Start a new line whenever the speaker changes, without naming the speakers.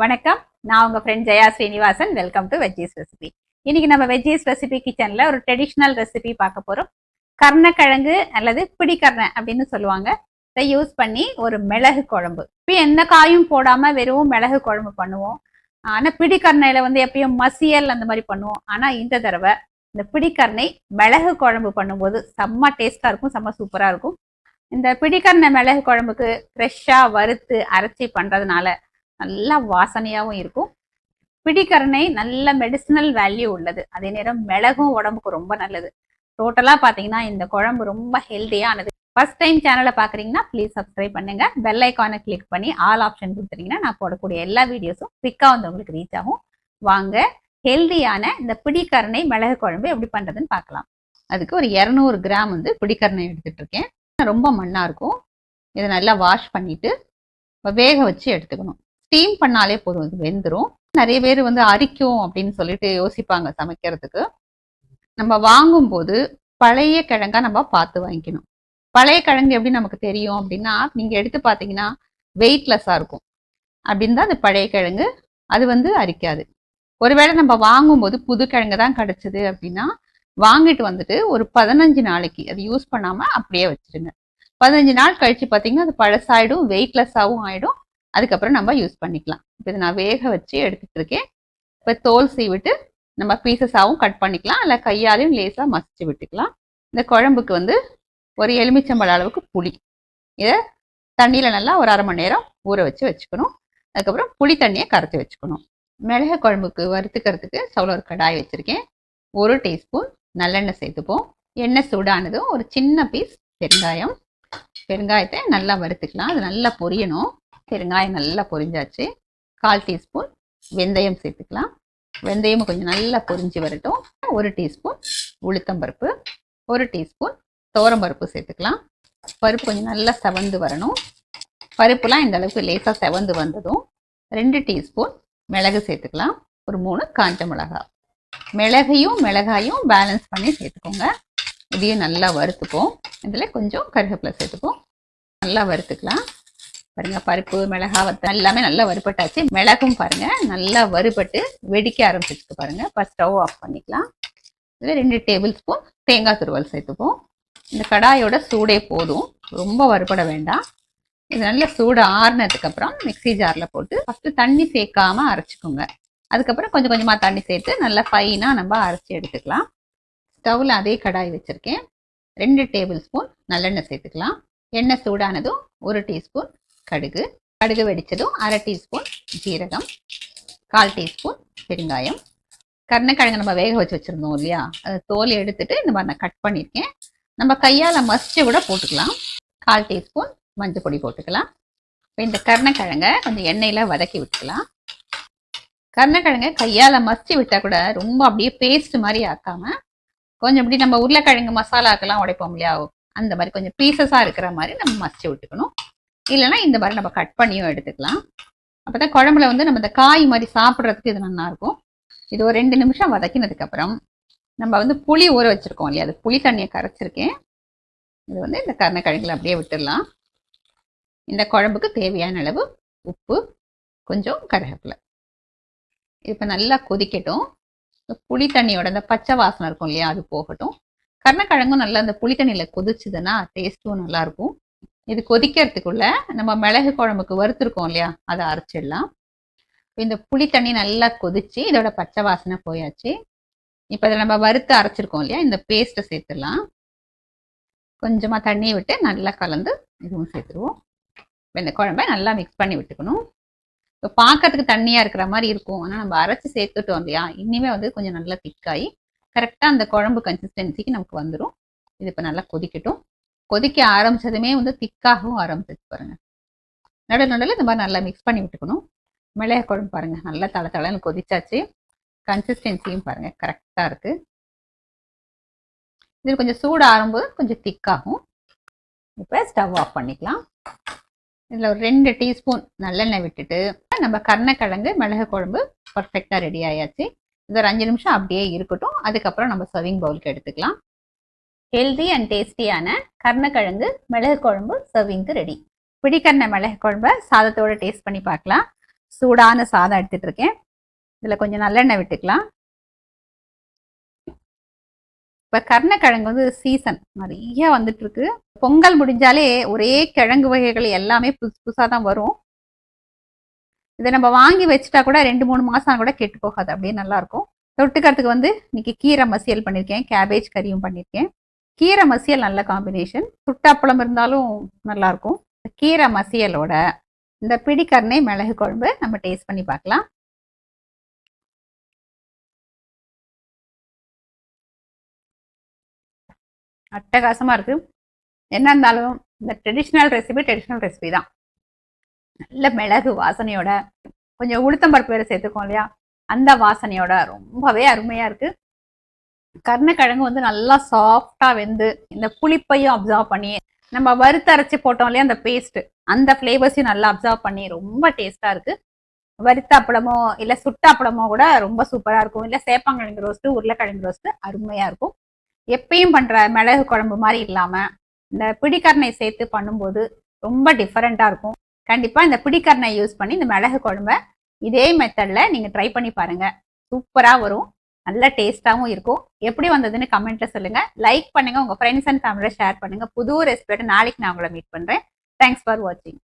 வணக்கம். நான் உங்க friend Jaya Srinivasan. Welcome to veggies recipe இன்னைக்கு நம்ம வெஜ்ஜீஸ் ரெசிபி கிச்சன்ல ஒரு ட்ரெடிஷ்னல் ரெசிபி பார்க்க போறோம். கர்ணக்கிழங்கு அல்லது பிடிக்கர்ணை அப்படின்னு சொல்லுவாங்க. இதை யூஸ் பண்ணி ஒரு மிளகு குழம்பு. இப்போ எந்த காயும் போடாம வெறும் மிளகு குழம்பு பண்ணுவோம். ஆனா பிடிக்கர்ணையில வந்து எப்பயும் மசியல் அந்த மாதிரி பண்ணுவோம். ஆனா இந்த தடவை இந்த பிடிக்கர்ணை மிளகு குழம்பு பண்ணும்போது செம்ம டேஸ்டா இருக்கும் செம்ம சூப்பரா இருக்கும். இந்த பிடிக்கர்ணை மிளகு குழம்புக்கு ஃப்ரெஷ்ஷாக வறுத்து அரைச்சி பண்ணுறதுனால நல்லா வாசனையாகவும் இருக்கும். பிடிக்கரணை நல்ல மெடிசினல் வேல்யூ உள்ளது. அதே நேரம் மிளகும் உடம்புக்கு ரொம்ப நல்லது. டோட்டலாக பார்த்தீங்கன்னா இந்த குழம்பு ரொம்ப ஹெல்த்தியானது ஃபர்ஸ்ட் டைம் சேனலை பார்க்குறீங்கன்னா ப்ளீஸ் சப்ஸ்கிரைப் பண்ணுங்க. பெல் ஐக்கானை கிளிக் பண்ணி ஆல் ஆப்ஷன் கொடுத்துட்டீங்கன்னா நான் போடக்கூடிய எல்லா வீடியோஸும் குவிக்காக வந்து உங்களுக்கு ரீச் ஆகும். வாங்க ஹெல்தியான இந்த பிடிக்கரணை மிளகு குழம்பு எப்படி பண்ணுறதுன்னு பார்க்கலாம். அதுக்கு ஒரு இரநூறு கிராம் வந்து பிடிக்கரணை எடுத்துகிட்டு இருக்கேன் ரொம்ப மண்ணாக இருக்கும். இதை நல்லா வாஷ் பண்ணிட்டு வேக வச்சு எடுத்துக்கணும். ஸ்டீம் பண்ணாலே போதும் இது வெந்துடும் நிறைய பேர் வந்து அரிக்கும் அப்படின்னு சொல்லிட்டு யோசிப்பாங்க சமைக்கிறதுக்கு. நம்ம வாங்கும்போது பழைய கிழங்கா நம்ம பார்த்து வாங்கிக்கணும். பழைய கிழங்கு எப்படி நமக்கு தெரியும் அப்படின்னா நீங்கள் எடுத்து பார்த்தீங்கன்னா வெயிட்லெஸ்ஸாக இருக்கும். அப்படின்னு தான் அது பழைய கிழங்கு அது வந்து அரிக்காது. ஒருவேளை நம்ம வாங்கும்போது புது கிழங்கு தான் கிடச்சிது அப்படின்னா வாங்கிட்டு வந்துட்டு ஒரு பதினஞ்சு நாளைக்கு அது யூஸ் பண்ணாமல் அப்படியே வச்சுருங்க. பதினஞ்சு நாள் கழிச்சு பார்த்தீங்கன்னா அது பழசாயிடும் வெயிட்லெஸ்ஸாகவும் ஆகிடும் அதுக்கப்புறம் நம்ம யூஸ் பண்ணிக்கலாம். இப்போ இதை நான் வேக வச்சு எடுத்துகிட்டு இருக்கேன். இப்போ தோல் சீவிட்டு நம்ம பீசஸாகவும் கட் பண்ணிக்கலாம். இல்லை கையாலையும் லேசாக மசிச்சு விட்டுக்கலாம். இந்த குழம்புக்கு வந்து ஒரு எலுமிச்சம்பழ அளவுக்கு புளி. இதை தண்ணியில் நல்லா ஒரு அரை மணி நேரம் ஊற வச்சு வச்சுக்கணும். அதுக்கப்புறம் புளி தண்ணியை கரைச்சி வச்சுக்கணும். மிளகு குழம்புக்கு வறுத்துக்கிறதுக்கு சவுள ஒரு கடாய் வச்சுருக்கேன். ஒரு டீஸ்பூன் நல்லெண்ணெய் சேர்த்துப்போம். எண்ணெய் சூடானதும் ஒரு சின்ன பீஸ் பெருங்காயம். பெருங்காயத்தை நல்லா வறுத்துக்கலாம். அது நல்லா பொரியணும். பெருங்காயம் நல்லா பொரிஞ்சாச்சு. கால் டீஸ்பூன் வெந்தயம் சேர்த்துக்கலாம். வெந்தயமும் கொஞ்சம் நல்லா பொரிஞ்சு வரட்டும். ஒரு டீஸ்பூன் உளுத்தம்பருப்பு ஒரு டீஸ்பூன் பருப்பு சேர்த்துக்கலாம். பருப்பு கொஞ்சம் நல்லா செவந்து வரணும். பருப்புலாம் இந்த அளவுக்கு லேசாக செவந்து வந்ததும் ரெண்டு டீஸ்பூன் மிளகு சேர்த்துக்கலாம். ஒரு மூணு காஞ்ச மிளகாய் மிளகையும் மிளகாயும் பேலன்ஸ் பண்ணி சேர்த்துக்கோங்க. இதையும் நல்லா வறுத்துப்போம். இதில் கொஞ்சம் கருவேப்பிலை சேர்த்துப்போம். நல்லா வறுத்துக்கலாம். பாருங்க பருப்பு மிளகா வத்த எல்லாமே நல்லா வறுபட்டாச்சு. மிளகும் பாருங்க நல்லா வறுபட்டு வெடிக்க ஆரம்பிச்சிருக்கு பாருங்க. இப்போ ஸ்டவ் ஆஃப் பண்ணிக்கலாம். இதில் ரெண்டு டேபிள் ஸ்பூன் தேங்காய் துருவல் சேர்த்துப்போம். இந்த கடாயோட சூடே போதும். ரொம்ப வறுபட வேண்டாம். இது நல்ல சூடு ஆறுனதுக்கு அப்புறம் மிக்சி ஜாரில் போட்டு ஃபஸ்ட்டு தண்ணி சேர்க்காம அரைச்சிக்கோங்க. அதுக்கப்புறம் கொஞ்சம் கொஞ்சமாக தண்ணி சேர்த்து நல்லா ஃபைனாக நம்ம அரைச்சி எடுத்துக்கலாம். ஸ்டவ்வில் அதே கடாய் வச்சுருக்கேன். ரெண்டு டேபிள் ஸ்பூன் நல்லெண்ணெய் சேர்த்துக்கலாம். எண்ணெய் சூடானதும் ஒரு டீஸ்பூன் கடுகு கடுகு வெடித்ததும் அரை டீஸ்பூன் ஜீரகம் கால் டீஸ்பூன் பெருங்காயம். கருணக்கிழங்கு நம்ம வேக வச்சு வச்சுருந்தோம் இல்லையா? அதை தோல் எடுத்துட்டு இந்த மாதிரி நான் கட் பண்ணியிருக்கேன் நம்ம கையால் மசிச்சு கூட போட்டுக்கலாம். கால் டீஸ்பூன் மஞ்சள் பொடி போட்டுக்கலாம். இப்போ இந்த கருணக்கிழங்க கொஞ்சம் எண்ணெயில் வதக்கி விட்டுக்கலாம். கருணக்கிழங்க கையால் மசிச்சு விட்டால் கூட ரொம்ப அப்படியே பேஸ்ட் மாதிரி ஆக்காமல் கொஞ்சம் இப்படி நம்ம உருளைக்கிழங்கு மசாலாக்கெல்லாம் உடைப்போம் இல்லையா? அந்த மாதிரி கொஞ்சம் பீசஸாக இருக்கிற மாதிரி நம்ம மசிச்சு விட்டுக்கணும். இல்லைன்னா இந்த மாதிரி நம்ம கட் பண்ணியும் எடுத்துக்கலாம். அப்போ தான் குழம்புல வந்து நம்ம இந்த காய் மாதிரி சாப்பிட்றதுக்கு இது நல்லாயிருக்கும் இது ஒரு ரெண்டு நிமிஷம் வதக்கினதுக்கப்புறம் நம்ம வந்து புளி ஊற வச்சுருக்கோம் இல்லையா? அது புளி தண்ணியை கரைச்சிருக்கேன். இது வந்து இந்த கருணக்கிழங்குல அப்படியே விட்டுடலாம். இந்த குழம்புக்கு தேவையான அளவு உப்பு கொஞ்சம் கருவேப்பிலை. இப்போ நல்லா கொதிக்கட்டும். புளி தண்ணியோட அந்த பச்சை வாசனை இருக்கும் இல்லையா? அது போகட்டும். கருணக்கிழங்கும் நல்லா அந்த புளி தண்ணியில் கொதிச்சுதுன்னா டேஸ்ட்டும் நல்லாயிருக்கும் இது கொதிக்கிறதுக்குள்ள நம்ம மிளகு குழம்புக்கு வறுத்துருக்கோம் இல்லையா அதை அரைச்சிடலாம். இந்த புளி தண்ணி நல்லா கொதிச்சு இதோட பச்சை வாசனை போயாச்சு. இப்போ இதில் நம்ம வறுத்து அரைச்சிருக்கோம் இல்லையா இந்த பேஸ்ட்டை சேர்த்துடலாம். கொஞ்சமாக தண்ணியை விட்டு நல்லா கலந்து இதுவும் சேர்த்துருவோம். இந்த குழம்பை நல்லா மிக்ஸ் பண்ணி விட்டுக்கணும். இப்போ பார்க்கறதுக்கு தண்ணியாக இருக்கிற மாதிரி இருக்கும் ஆனால் நம்ம அரைச்சி சேர்த்துட்டோம் இல்லையா இனிமே வந்து கொஞ்சம் நல்லா திக்காகி கரெக்டாக அந்த குழம்பு கன்சிஸ்டன்சிக்கு நமக்கு வந்துடும் இது இப்போ நல்லா கொதிக்கட்டும். கொதிக்க ஆரம்பிச்சதுமே வந்து திக்காகவும் ஆரம்பிச்சிச்சு பாருங்கள் நடு நடுவில் இந்த மாதிரி நல்லா மிக்ஸ் பண்ணி விட்டுக்கணும். மிளகு குழம்பு பாருங்கள் நல்லா தலை தலைன்னு கொதிச்சாச்சு. கன்சிஸ்டன்சியும் பாருங்கள் கரெக்டாக இருக்குது இது கொஞ்சம் சூடு ஆறும்போது கொஞ்சம் திக்காகும். இப்போ ஸ்டவ் ஆஃப் பண்ணிக்கலாம். இதில் ஒரு ரெண்டு டீஸ்பூன் நல்லெண்ணெய் விட்டுட்டு நம்ம கருணக்கிழங்கு மிளகு குழம்பு பர்ஃபெக்டாக ரெடி ஆயாச்சு. இது ஒரு அஞ்சு நிமிஷம் அப்படியே இருக்கட்டும். அதுக்கப்புறம் நம்ம சர்விங் பவுலுக்கு எடுத்துக்கலாம். ஹெல்தி அண்ட் டேஸ்டியான கர்ணக்கிழங்கு மிளகு குழம்பு சர்விங்க்கு ரெடி பிடிக்கண்ண மிளகு குழம்ப சாதத்தோட டேஸ்ட் பண்ணி பார்க்கலாம். சூடான சாதம் எடுத்துகிட்டு இருக்கேன். இதில் கொஞ்சம் நல்லெண்ணெய் விட்டுக்கலாம். இப்போ கர்ணக்கிழங்கு வந்து சீசன் நிறைய வந்துட்டு இருக்கு. பொங்கல் முடிஞ்சாலே ஒரே கிழங்கு வகைகள் எல்லாமே புதுசு புதுசாக தான் வரும். இதை நம்ம வாங்கி வச்சுட்டா கூட ரெண்டு மூணு மாதம் கூட கெட்டு போகாது. அப்படியே நல்லாயிருக்கும் தொட்டுக்கிறதுக்கு வந்து இன்னைக்கு கீரை மசியல் பண்ணியிருக்கேன் கேபேஜ் கறியும் பண்ணியிருக்கேன் கீரை மசியல் நல்ல காம்பினேஷன் சுட்டாப்பழம் இருந்தாலும் நல்லாயிருக்கும் கீரை மசியலோட இந்த பிடிக்கரணை மிளகு குழம்பு நம்ம டேஸ்ட் பண்ணி பார்க்கலாம். அட்டகாசமாக இருக்குது என்ன இருந்தாலும் இந்த ட்ரெடிஷ்னல் ரெசிபி ட்ரெடிஷ்னல் ரெசிபி தான். நல்ல மிளகு வாசனையோட கொஞ்சம் உளுத்தம்பருப்பு வேறு சேர்த்துக்கோம் இல்லையா? அந்த வாசனையோட ரொம்பவே அருமையாக இருக்குது கருணக்கிழங்கு வந்து நல்லா சாஃப்டா வெந்து இந்த புளிப்பையும் அப்சர்வ் பண்ணி நம்ம வறுத்தரைச்சி போட்டோம் இல்லையா அந்த பேஸ்ட் அந்த ஃப்ளேவர்ஸையும் நல்லா அப்சர்வ் பண்ணி ரொம்ப டேஸ்டா இருக்கு. வறுத்த அப்பளமோ இல்லை சுட்ட அப்பளமோ கூட ரொம்ப சூப்பரா இருக்கும். இல்லை சேப்பாங்கிழங்கு ரோஸ்ட்டு உருளைக்கிழங்கு ரோஸ்ட்டு அருமையா இருக்கும். எப்பயும் பண்ற மிளகு குழம்பு மாதிரி இல்லாம இந்த பிடிக்கரணை சேர்த்து பண்ணும்போது ரொம்ப டிஃப்ரெண்ட்டாக இருக்கும். கண்டிப்பா இந்த பிடிக்கரணை யூஸ் பண்ணி இந்த மிளகு குழம்ப இதே மெத்தட்ல நீங்க ட்ரை பண்ணி பாருங்க. சூப்பரா வரும். நல்ல டேஸ்டாவும் இருக்கும். எப்படி வந்ததுன்னு கமெண்ட்ல சொல்லுங்க. லைக் பண்ணுங்க. உங்க ஃப்ரெண்ட்ஸ் அண்ட் ஃபேமிலியோட ஷேர் பண்ணுங்க. புது ரெசிபியோட நாளைக்கு நான் உங்களை மீட் பண்றேன். தேங்க்ஸ் ஃபார் வாட்சிங்